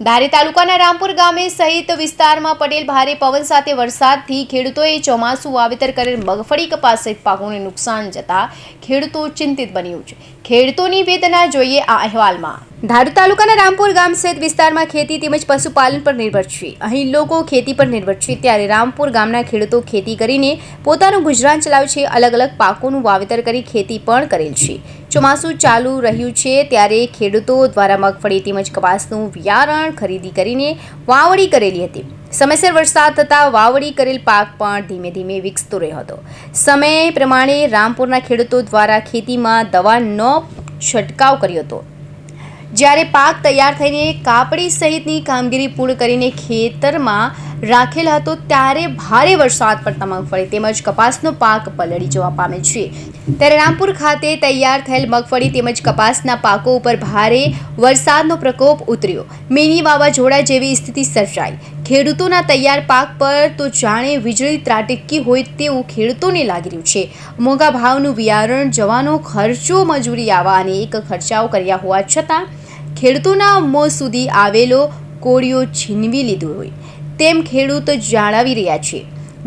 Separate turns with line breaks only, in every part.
ધારી તાલુકાના રામપુર ગામે સહિત વિસ્તારમાં પડેલ ભારે પવન સાથે વરસાદથી ખેડૂતોએ ચોમાસું વાવેતર કરેલ મગફળી કપાસ સહિત પાકોને નુકસાન જતા ખેડૂતો ચિંતિત બન્યું છે. ખેડૂતોની વેદના જોઈએ આ અહેવાલમાં. ધારી તાલુકાના રામપુર ગામ સહિત વિસ્તારમાં ખેતી તેમજ પશુપાલન પર નિર્ભર છે. અહીં લોકો ખેતી પર નિર્ભર છે. ત્યારે રામપુર ગામના ખેડૂતો ખેતી કરીને પોતાનું ગુજરાન ચલાવે છે અલગ અલગ પાકોનું વાવેતર કરી ખેતી પણ કરેલ છે. ચોમાસું ચાલુ રહ્યું છે ત્યારે ખેડૂતો દ્વારા મગફળી તેમજ કપાસનું વ્યારણ ખરીદી કરીને વાવણી કરેલી હતી. સમયસર વરસાદ થતાં વાવણી કરેલ પાક પણ ધીમે ધીમે વિકસતો રહ્યો હતો. સમય પ્રમાણે રામપુરના ખેડૂતો દ્વારા ખેતીમાં દવાનો છંટકાવ કર્યો હતો. જ્યારે પાક તૈયાર થઈને કાપડી સહિતની કામગીરી પૂર્ણ કરીને ખેતરમાં રાખેલ હતો ત્યારે ભારે વરસાદ પડતા મગફળી તેમજ કપાસનો પાક પલળી જવા પામે છે. ત્યારે રામપુર ખાતે તૈયાર થયેલ મગફળી તેમજ કપાસના પાકો ઉપર ભારે વરસાદનો પ્રકોપ ઉતર્યો. મિની વાવાઝોડા જેવી સ્થિતિ સર્જાઈ. ખેડૂતોના તૈયાર પાક પર તો જાણે વીજળી ત્રાટકી હોય તેવું ખેડૂતોને લાગી રહ્યું છે. મોંઘા ભાવનું બિયારણ, જવાનો ખર્ચો મજૂરી આવા અનેક ખર્ચાઓ કર્યા હોવા છતાં ખેડૂતોના મોં સુધી આવેલો કોળીઓ છીનવી લીધો હોય. તેમ ખેડૂત જણાવી રહ્યા છે.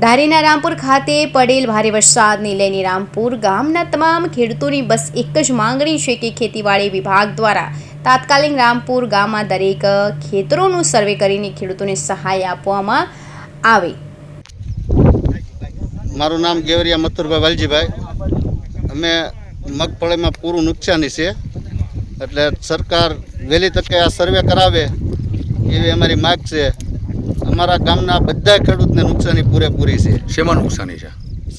ધારીના રામપુર ખાતે પડેલ ભારે વરસાદને લઈને રામપુર ગામના તમામ ખેડૂતોની બસ એક જ માંગણી છે કે ખેતીવાડી વિભાગ દ્વારા તાત્કાલિક રામપુર ગામમાં દરેક ખેતરોનું સર્વે કરીને ખેડૂતોને સહાય આપવામાં આવે.
મારું નામ ગેવરિયા મથુરભાઈ વાલજીભાઈ. અમે મગફળીમાં પૂરું નુકસાની છે. એટલે સરકાર વહેલી તકે આ સર્વે કરાવે એવી અમારી માગ છે. અમારા ગામના બધા ખેડૂતને નુકસાની પૂરેપૂરી છે.
શેમાં નુકસાની છે?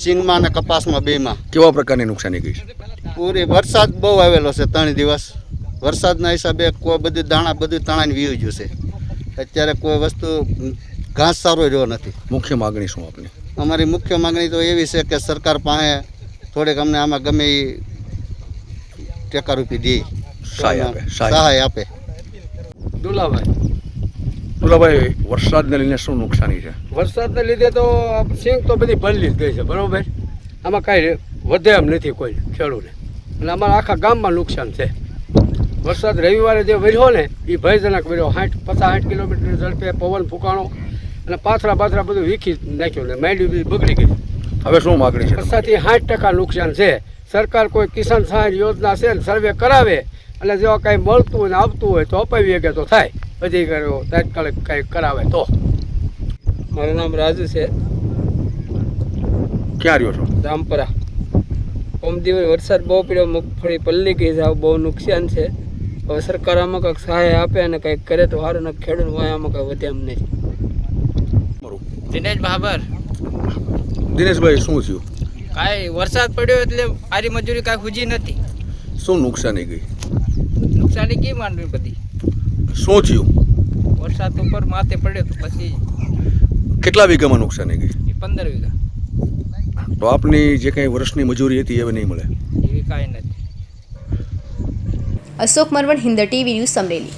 સિંગમાં અને કપાસમાં બેમાં.
કેવા પ્રકારની નુકસાની ગઈ છે?
પૂરી વરસાદ બહુ આવેલો છે ત્રણ દિવસ. વરસાદના હિસાબે કોઈ બધું દાણા બધું તણાઈને વીવી ગયું છે. અત્યારે કોઈ વસ્તુ ઘાસ સારો રહ્યો નથી.
મુખ્ય માગણી શું આપની?
અમારી મુખ્ય માંગણી તો એવી છે કે સરકાર પાસે થોડીક અમને આમાં ગમે એ ટેકારૂપી દે.
સહાય આપે સહાય.
સહાય આપે.
દુલાભાઈ
દુલાભાઈ વરસાદને લઈને શું નુકસાની છે?
વરસાદને લીધે તો સિંગ તો બધી ભરલી જ ગઈ છે બરોબર? આમાં કાંઈ વધે એમ નથી કોઈ ખેડૂને. અને અમારા આખા ગામમાં નુકસાન છે. વરસાદ રવિવારે જે વર્યો ને એ ભયજનક વર્યો સાઠ પચાસ સાઠ કિલોમીટર ઝડપે પવન ફૂંકાણો અને પાથરા પાથરા બધું વીખી નાખ્યું ને માંડવી બધી બગડી ગઈ
હવે શું માગણી છે?
વરસાદથી સાઠ ટકા નુકસાન છે. સરકાર કોઈ કિસાન સહાય યોજના છે ને સર્વે કરાવે અને જો કાંઈ મળતું હોય ને આવતું હોય તો અપાવી શકે તો થાય. અધિકારીઓ તાત્કાલિક કંઈક કરાવે તો. મારું નામ રાજુ છે.
ક્યાં રહ્યો છો?
રામપરા. ઓમદીવર વરસાદ બહુ પડ્યો મગફળી પલ્લી ગઈ છે આ બહુ નુકસાન છે. હવે સરકાર આમાં કંઈક સહાય આપે અને કંઈક કરે તો સારું ને ખેડૂત હોય આમાં કંઈ વધે એમ
નહીં.
દિનેશ બાબર.
દિનેશભાઈ શું થયું?
કાંઈ વરસાદ પડ્યો એટલે આરી મજૂરી કાંઈ હુજી નથી.
શું નુકસાની ગઈ?
નુકસાની કઈ માંડવી બધી?
શું થયું?
વરસાદ ઉપર માથે પડ્યો તો પછી
કેટલા વીઘામાં ન્નુકસાની ગઈ?
એ પંદર વીઘા.
તો આપની જે કંઈ વર્ષની મજૂરી હતી એ નહીં મળે.
એવી કાંઈ નથી.
અશોક મરવણ હિન્દ ટીવી ન્યૂઝ સમરેલી